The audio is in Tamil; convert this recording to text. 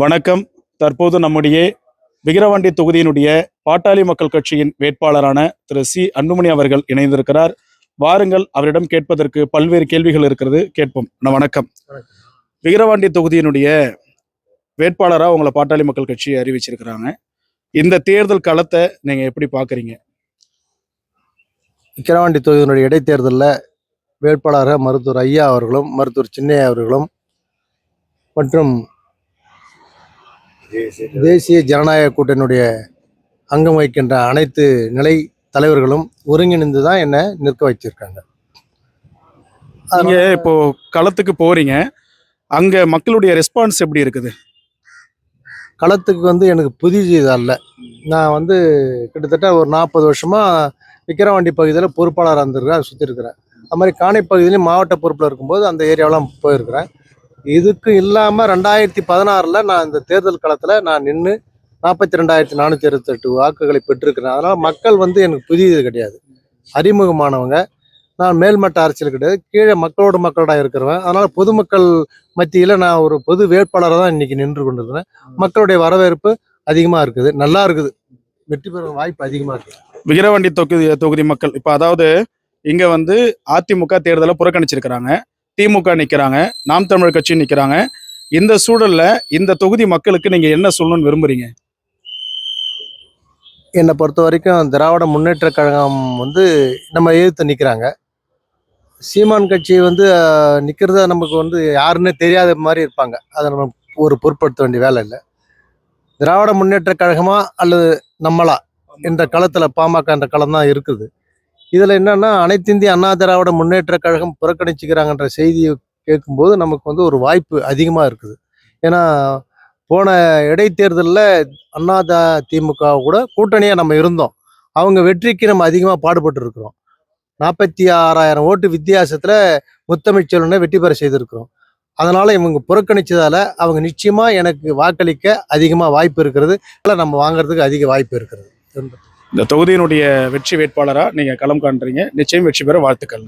வணக்கம். தற்போது நம்முடைய விக்கிரவாண்டி தொகுதியினுடைய பாட்டாளி மக்கள் கட்சியின் வேட்பாளரான திரு சி. அன்புமணி அவர்கள் இணைந்திருக்கிறார். வாருங்கள் அவரிடம் கேட்பதற்கு பல்வேறு கேள்விகள் இருக்கிறது. கேட்போம். வணக்கம். விக்கிரவாண்டி தொகுதியினுடைய வேட்பாளராக உங்களை பாட்டாளி மக்கள் கட்சி அறிவிச்சிருக்கிறாங்க. இந்த தேர்தல் களத்தை நீங்கள் எப்படி பார்க்குறீங்க விக்கிரவாண்டி தொகுதியினுடைய இடைத்தேர்தலில் வேட்பாளராக மருத்துவர் ஐயா அவர்களும் மருத்துவர் சின்னையா அவர்களும் மற்றும் தேசிய ஜனநாயக கூட்டணியுடைய அங்கம் வகிக்கின்ற அனைத்து நிலை தலைவர்களும் ஒருங்கிணைந்து தான் என்னை நிற்க வச்சிருக்காங்க நீங்க இப்போ களத்துக்கு போறீங்க. அங்க மக்களுடைய ரெஸ்பான்ஸ் எப்படி இருக்குது? களத்துக்கு வந்து எனக்கு புதிய இது அல்ல நான் வந்து கிட்டத்தட்ட ஒரு நாற்பது வருஷமா விக்கிரவாண்டி பகுதியில் பொறுப்பாளராக இருந்திருக்கிறேன் சுற்றிருக்கிறேன் அது மாதிரி காணை பகுதியிலையும் மாவட்ட பொறுப்பில் இருக்கும்போது அந்த ஏரியாவெலாம் போயிருக்கிறேன். இதுக்கு இல்லாமல் ரெண்டாயிரத்தி பதினாறில் நான் இந்த தேர்தல் களத்தில் நான் நின்று நாற்பத்தி ரெண்டாயிரத்தி நானூற்றி அறுபத்தெட்டு வாக்குகளை பெற்றிருக்கிறேன். அதனால் மக்கள் வந்து எனக்கு புதியது கிடையாது. அறிமுகமானவங்க. நான் மேல்மட்ட அரசியல் கிடையாது. கீழே மக்களோட மக்களோட இருக்கிறவன். அதனால் பொதுமக்கள் மத்தியில் நான் ஒரு பொது வேட்பாளராக தான் இன்றைக்கி நின்று கொண்டிருக்கிறேன். மக்களுடைய வரவேற்பு அதிகமாக இருக்குது. நல்லா இருக்குது. வெற்றி பெறும் வாய்ப்பு அதிகமாக இருக்குது விக்கிரவாண்டி தொகுதி தொகுதி மக்கள். இப்போ அதாவது இங்கே வந்து அதிமுக தேர்தலை புறக்கணிச்சிருக்கிறாங்க. திமுக நிற்கிறாங்க நாம் தமிழர் கட்சி நிற்கிறாங்க இந்த சூழலில் இந்த தொகுதி மக்களுக்கு நீங்கள் என்ன சொல்லணும்னு விரும்புகிறீங்க என்னை பொறுத்த வரைக்கும் திராவிட முன்னேற்ற கழகம் வந்து நம்ம எதிர்த்து நிற்கிறாங்க சீமான் கட்சி வந்து நிற்கிறத நமக்கு வந்து யாருன்னே தெரியாத மாதிரி இருப்பாங்க. அதை நம்ம ஒரு பொருட்படுத்த வேண்டிய வேலை இல்லை. திராவிட முன்னேற்ற கழகமா அல்லது நம்மளா? என்ற களத்தில் பாமக என்ற களம் தான் இருக்குது. இதில் என்னென்னா அனைத்திந்திய அண்ணா திராவிட முன்னேற்ற கழகம் புறக்கணிச்சுக்கிறாங்கன்ற செய்தியை கேட்கும்போது நமக்கு வந்து ஒரு வாய்ப்பு அதிகமாக இருக்குது. ஏன்னா போன இடைத்தேர்தலில் அண்ணா த- திமுக கூட கூட்டணியாக நம்ம இருந்தோம். அவங்க வெற்றிக்கு நம்ம அதிகமாக பாடுபட்டு இருக்கிறோம் நாற்பத்தி ஆறாயிரம் ஓட்டு வித்தியாசத்தில் முத்தமிழ்ச்செல்வனை வெற்றி பெற செய்திருக்கிறோம். அதனால் இவங்க புறக்கணித்ததால் அவங்க நிச்சயமாக எனக்கு வாக்களிக்க அதிகமாக வாய்ப்பு இருக்கிறது. அதனால நம்ம வாங்குறதுக்கு அதிக வாய்ப்பு இருக்கிறது. இந்த தொகுதியினுடைய வெற்றி வேட்பாளரா நீங்கள் களம் காண்றீங்க. நிச்சயம் வெற்றி பெற வாழ்த்துக்கள்